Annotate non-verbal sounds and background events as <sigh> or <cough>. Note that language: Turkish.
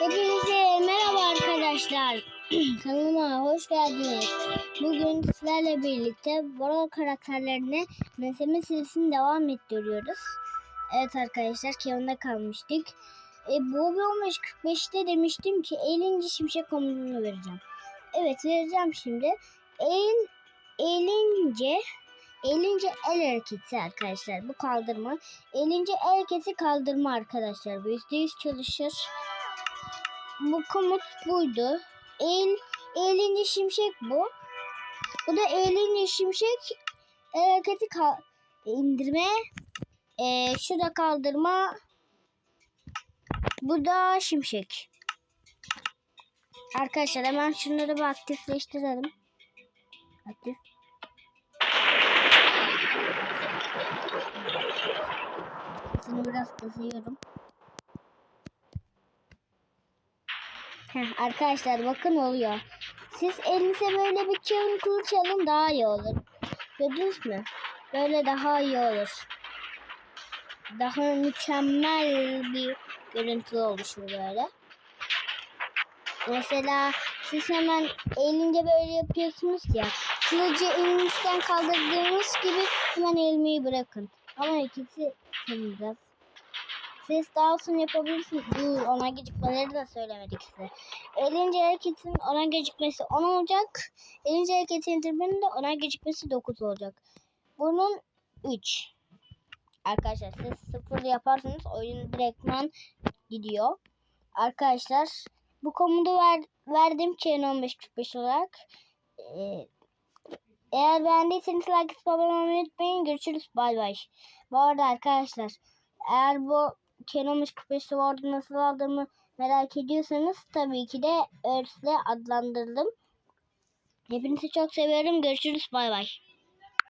Hepinize merhaba arkadaşlar. <clears throat> Kanalıma hoş geldiniz. Bugün sizlerle birlikte Bora karakterlerine benzeme serisini devam ettiriyoruz. Evet arkadaşlar Kevin'de kalmıştık. E, Bobby 1545'te demiştim ki 50. şimşek komutunu vereceğim. Evet vereceğim şimdi. El, elince 50. el hareketi arkadaşlar. Bu kaldırma. 50. el hareketi kaldırma arkadaşlar. Bu %100 çalışır. Bu komut buydu. El, elince şimşek bu. Bu da elince şimşek hareketi kal- indirme. Ee, şu da kaldırma. Bu da şimşek. Arkadaşlar hemen şunları bir aktifleştirelim. Aktif. Sesini biraz kısıyorum. Heh, arkadaşlar bakın oluyor. Siz elinize böyle bir çevim kılıç alın daha iyi olur. Gördünüz mü? Böyle daha iyi olur. Daha mükemmel bir görüntü oluşur böyle. Mesela siz hemen elince böyle yapıyorsunuz ya. Kılıcı elinizden kaldırdığınız gibi hemen elmeyi bırakın. Ama ikisi biraz siz daha uzun yapabilirsiniz. Dur ona gecikmeleri de söylemedik size. 50. hareketin ona gecikmesi 10 olacak. 50. hareketin indirmenin de ona gecikmesi 9 olacak. Bunun 3. Arkadaşlar siz 0 yaparsanız oyun direktman gidiyor. Arkadaşlar bu komutu ver, verdim Chain 1545 olarak. Ee, eğer beğendiyseniz like atıp abone olmayı unutmayın. Görüşürüz. Bay bay. Bu arada arkadaşlar eğer bu Kenom 45 Sword'u nasıl aldığımı merak ediyorsanız tabii ki de Earth'le adlandırdım. Hepinizi çok seviyorum. Görüşürüz. Bay bay.